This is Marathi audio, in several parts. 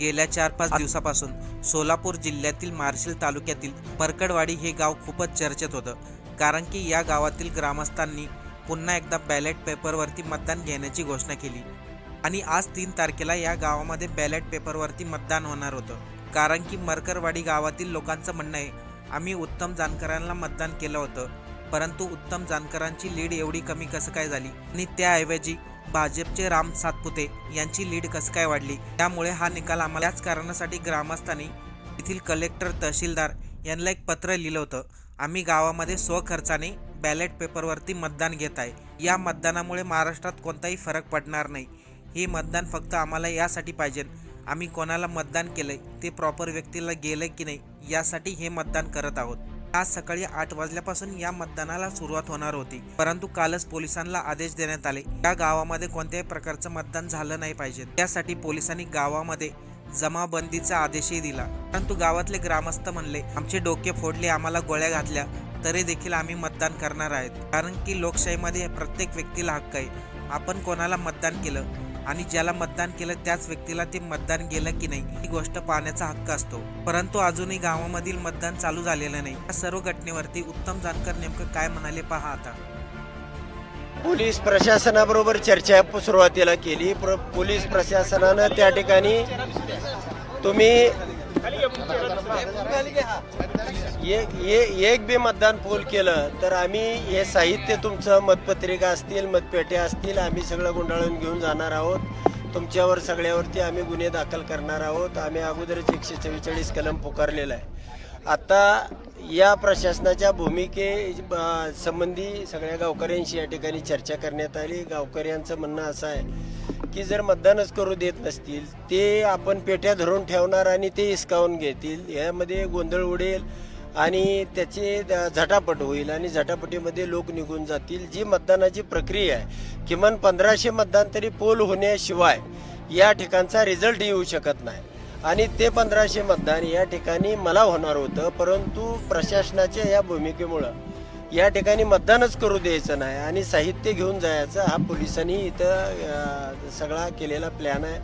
गेल्या चार पाच दिवसापासून सोलापूर जिल्ह्यातील मार्शिल तालुक्यातील परकडवाडी हे गाव खूपच चर्चेत होतं. कारण की या गावातील ग्रामस्थांनी पुन्हा एकदा बॅलेट पेपरवरती मतदान घेण्याची घोषणा केली. आणि आज तीन तारखेला या गावामध्ये बॅलेट पेपरवरती मतदान होणार होतं. कारण की मरकरवाडी गावातील लोकांचं म्हणणं आहे आम्ही उत्तम जानकरांना मतदान केलं होतं. परंतु उत्तम जानकरांची लीड एवढी कमी कसं काय झाली? आणि त्याऐवजी भाजपचे राम सातपुते यांची लीड कसं काय वाढली? त्यामुळे हा निकाल आम्हाला याच कारणासाठी ग्रामस्थांनी येथील कलेक्टर तहसीलदार यांना एक पत्र लिहिलं होतं. आम्ही गावामध्ये स्वखर्चाने बॅलेट पेपरवरती मतदान घेत आहे. या मतदानामुळे महाराष्ट्रात कोणताही फरक पडणार नाही. हे मतदान फक्त आम्हाला यासाठी पाहिजे. आम्ही कोणाला मतदान केलंय ते प्रॉपर व्यक्तीला गेलंय की नाही यासाठी हे मतदान करत आहोत. आज सकाळी आठ वाजल्यापासून या मतदानाला सुरुवात होणार होती. परंतु कालच पोलिसांना आदेश देण्यात आले. या गावामध्ये कोणत्याही प्रकारचं मतदान झालं नाही पाहिजे. त्यासाठी पोलिसांनी गावामध्ये जमाबंदीचा आदेशही दिला. परंतु गावातले ग्रामस्थ म्हणले आमचे डोके फोडले आम्हाला गोळ्या घातल्या तरी देखील आम्ही मतदान करणार आहेत. कारण की लोकशाहीमध्ये प्रत्येक व्यक्तीला हक्क आहे. आपण कोणाला मतदान केलं आणि ज्याला मतदान केलं त्याच व्यक्तीला ते मतदान गेलं की नाही ही गोष्ट पाहण्याचा हक्क असतो. परंतु अजूनही गावामधील मतदान चालू झालेलं नाही. या सर्व घटनेवरती उत्तम जानकर नेमकं काय म्हणाले पहा आता. पोलीस प्रशासनाबरोबर चर्चा सुरुवातीला केली. पोलीस प्रशासनानं त्या ठिकाणी तुम्ही एक ए- एक बी मतदान पोल केलं तर आम्ही हे साहित्य तुमचं मतपत्रिका असतील मतपेट्या असतील आम्ही सगळं गुंडाळून घेऊन जाणार आहोत. तुमच्यावर सगळ्यावरती आम्ही गुन्हे दाखल करणार आहोत. आम्ही अगोदरच एकशे चव्वेचाळीस कलम पुकारलेला आहे. आता या प्रशासनाच्या भूमिके संबंधी सगळ्या गावकऱ्यांशी या ठिकाणी चर्चा करण्यात आली. गावकऱ्यांचं म्हणणं असं आहे की जर मतदानच करू देत नसतील ते आपण पेट्या धरून ठेवणार आणि ते हिसकावून घेतील. यामध्ये गोंधळ उडेल आणि त्याचे द- झटापट होईल आणि झटापटीमध्ये लोक निघून जातील. जी मतदानाची प्रक्रिया आहे किमान पंधराशे मतदान तरी पोल होण्याशिवाय या ठिकाणचा रिझल्ट येऊ शकत नाही. आणि ते पंधराशे मतदान या ठिकाणी मला होणार होतं परंतु प्रशासनाच्या या भूमिकेमुळं या ठिकाणी मतदानच करू द्यायचं नाही आणि साहित्य घेऊन जायचं. हा पोलिसांनी इथं सगळा केलेला प्लॅन आहे.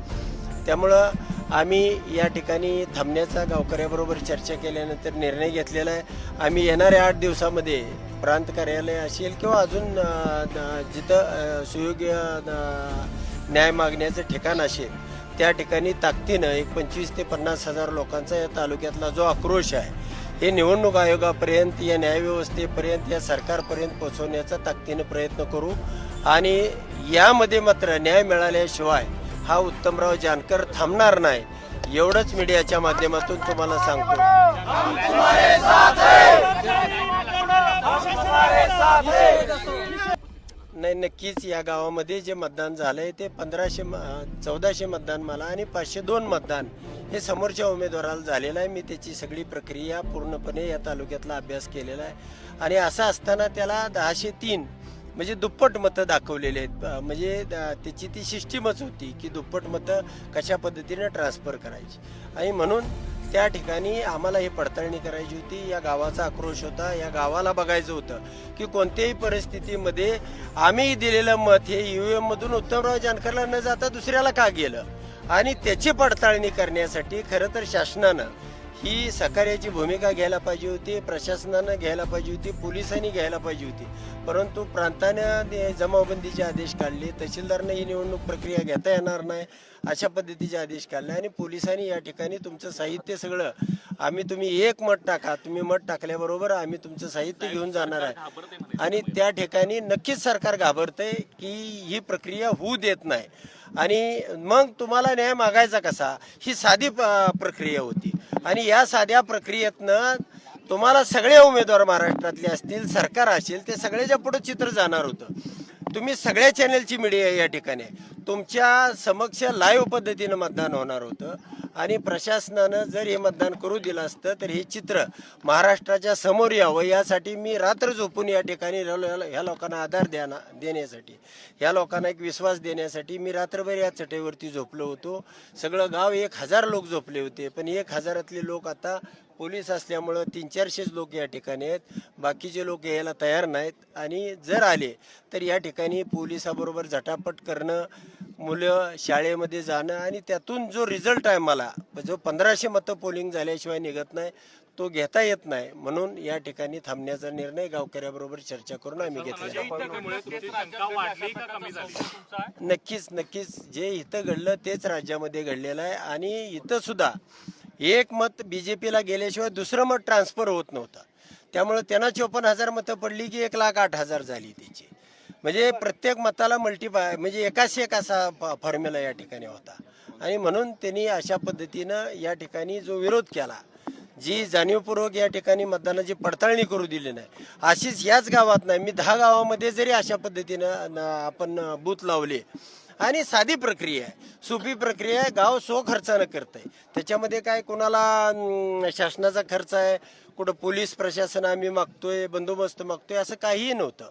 त्यामुळं आम्ही या ठिकाणी थांबण्याचा गावकऱ्याबरोबर चर्चा केल्यानंतर निर्णय घेतलेला आहे. आम्ही येणाऱ्या आठ दिवसामध्ये प्रांत कार्यालय असेल किंवा अजून जिथं सुयोग्य न्याय मागण्याचं ठिकाण असेल त्या ठिकाणी ताकदीनं एक पंचवीस ते पन्नास हजार लोकांचा या तालुक्यातला जो आक्रोश आहे हे निवडणूक आयोगापर्यंत या न्यायव्यवस्थेपर्यंत या सरकारपर्यंत पोहोचवण्याचा ताकदीनं प्रयत्न करू. आणि यामध्ये मात्र न्याय मिळाल्याशिवाय हा उत्तमराव जानकर थांबणार नाही एवढंच मीडियाच्या माध्यमातून तुम्हाला सांगतो. नाही नक्कीच या गावामध्ये जे मतदान झालंय ते पंधराशे चौदाशे मतदान मला आणि पाचशे दोन मतदान हे समोरच्या उमेदवाराला झालेलं आहे. मी त्याची सगळी प्रक्रिया पूर्णपणे या तालुक्यातला अभ्यास केलेला आहे. आणि असं असताना त्याला दहाशे तीन म्हणजे दुप्पट मतं दाखवलेले आहेत. म्हणजे द- त्याची ती सिस्टीमच होती की दुप्पट मतं कशा पद्धतीने ट्रान्सफर करायची. आणि म्हणून त्या ठिकाणी आम्हाला हे पडताळणी करायची होती. या गावाचा आक्रोश होता. या गावाला बघायचं होतं की कोणत्याही परिस्थितीमध्ये आम्ही दिलेलं मत हे यू मधून उत्तमराव जानकरला न जाता दुसऱ्याला का गेलं? आणि त्याची पडताळणी करण्यासाठी खरं तर शासनानं ही सहकार्याची भूमिका घ्यायला पाहिजे होती प्रशासनानं घ्यायला पाहिजे होती पोलिसांनी घ्यायला पाहिजे होती. परंतु प्रांतानं जमावबंदीचे आदेश काढले तहसीलदारनं ही निवडणूक प्रक्रिया घेता येणार नाही अशा पद्धतीचे आदेश काढले आणि पोलिसांनी या ठिकाणी तुमचं साहित्य सगळं आम्ही तुम्ही एक मत टाका तुम्ही मत टाकल्याबरोबर आम्ही तुमचं साहित्य घेऊन जाणार आहे. आणि त्या ठिकाणी नक्कीच सरकार घाबरतंय की ही प्रक्रिया होऊ देत नाही. आणि मग तुम्हाला न्याय मागायचा कसा? ही साधी प- प्रक्रिया होती. आणि या साध्या प्रक्रियेतनं तुम्हाला सगळे उमेदवार महाराष्ट्रातले असतील सरकार असेल ते सगळ्याच्या पुढे चित्र जाणार होतं. तुम्ही सगळ्या चॅनलची मीडिया या ठिकाणी. तुमच्या समक्ष लाईव्ह पद्धतीनं मतदान होणार होतं. आणि प्रशासनानं जर हे मतदान करू दिलं असतं तर हे चित्र महाराष्ट्राच्या समोर यावं. यासाठी मी रात्र झोपून या ठिकाणी ह्या लोकांना आधार द्याना देण्यासाठी ह्या लोकांना एक विश्वास देण्यासाठी मी रात्रभर या चटईवरती झोपलो होतो. सगळं गाव एक हजार लोक झोपले होते. पण एक हजारातले लोक आता पोलीस असल्यामुळं तीन चारशेच लोक या ठिकाणी आहेत. बाकीचे लोक यायला तयार नाहीत. आणि जर आले तर या ठिकाणी पोलिसाबरोबर झटापट करणं मुलं शाळेमध्ये जाणं आणि त्यातून जो रिझल्ट आहे मला जो पंधराशे मतं पोलिंग झाल्याशिवाय निघत नाही तो घेता येत नाही. म्हणून या ठिकाणी थांबण्याचा निर्णय गावकऱ्याबरोबर चर्चा करून आम्ही झाली. तुमचा नक्कीच नक्कीच. जे इथं घडलं तेच राज्यामध्ये घडलेलं आहे. आणि इथं सुद्धा एक मत बी जे पीला गेल्याशिवाय दुसरं मत ट्रान्सफर होत नव्हतं. त्यामुळे त्यांना चोपन्न हजार मतं पडली की एक लाख आठ हजार झाली त्याची. म्हणजे प्रत्येक मताला मल्टीपाय म्हणजे एकाच एक असा फॉर्म्युला या ठिकाणी होता. आणि म्हणून त्यांनी अशा पद्धतीनं या ठिकाणी जो विरोध केला जी जाणीवपूर्वक या ठिकाणी मतदानाची पडताळणी करू दिली नाही. अशीच याच गावात नाही मी दहा गावामध्ये जरी अशा पद्धतीनं आपण बूथ लावले आणि साधी प्रक्रिया आहे. सोपी प्रक्रिया आहे. गाव स्व खर्चानं करत आहे त्याच्यामध्ये काय कोणाला शासनाचा खर्च आहे कुठं पोलीस प्रशासन आम्ही मागतोय बंदोबस्त मागतोय असं काहीही नव्हतं.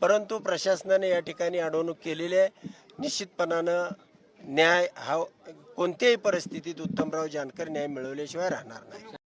परंतु प्रशासनाने या ठिकाणी अडवणूक केलेली आहे. निश्चितपणानं न्याय हा कोणत्याही परिस्थितीत उत्तमराव जानकर न्याय मिळवल्याशिवाय राहणार नाही.